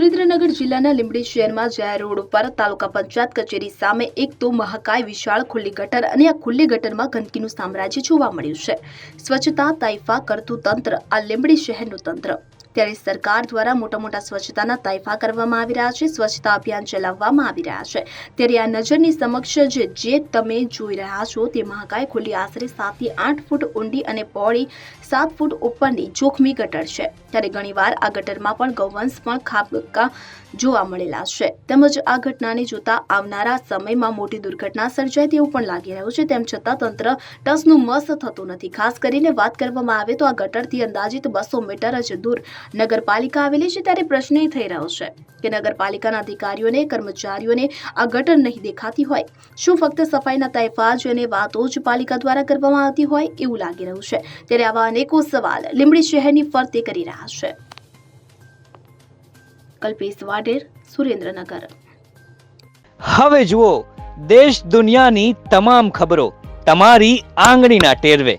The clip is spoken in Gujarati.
સુરેન્દ્રનગર જિલ્લાના લીંબડી શહેરમાં જાહેર રોડ ઉપર તાલુકા પંચાયત કચેરી સામે એક તો મહાકાય વિશાળ ખુલ્લી ગટર અને આ ખુલ્લી ગટરમાં ગંદકીનું સામ્રાજ્ય જોવા મળ્યું છે. સ્વચ્છતા, તાઇફા કરતું તંત્ર આ લીંબડી શહેરનું તંત્ર. ત્યારે સરકાર દ્વારા મોટા મોટા સ્વચ્છતાના તાઇફા કરવામાં આવી રહ્યા છે, સ્વચ્છતા અભિયાન ચલાવવામાં આવી રહ્યા છે. ત્યારે આ નજરની સમક્ષ જે જે તમે જોઈ રહ્યા છો તે મહાકાય ખુલ્લી આશરે સાતથી આઠ ફૂટ ઊંડી અને પોળી સાત ફૂટ ઉપરની જોખમી ગટર છે. ત્યારે ઘણીવાર આ ગટરમાં પણ ગૌવંશ પણ ખાબકા જોવા મળેલા છે. તેમજ આ ઘટનાને જોતા આવનારા સમયમાં મોટી દુર્ઘટના સર્જાય તેવું પણ લાગી રહ્યું છે. તેમ છતાં તંત્ર ટસનું મસ થતું નથી. ખાસ કરીને વાત કરવામાં આવે તો આ ગટરથી અંદાજિત બસો મીટર જ દૂર નગરપાલિકા આવેલી છે ત્યારે પ્રશ્ન એ થઈ રહ્યો છે કે નગરપાલિકાના અધિકારીઓને, કર્મચારીઓને આ ગટર નહીં દેખાતી હોય. શું ફક્ત સફાઈના તાઇફા જ અને વાતો જ પાલિકા દ્વારા કરવામાં આવતી હોય એવું લાગી રહ્યું છે? ત્યારે આવા અનેકો સવાલ લીંબડી શહેરની ફરતે કરી રહ્યા છે. કલ્પેશ વાડેર સુરેન્દ્રનગર. હવે જુઓ, દેશ દુનિયાની તમામ ખબરો, તમારી આંગળીના ટેરવે.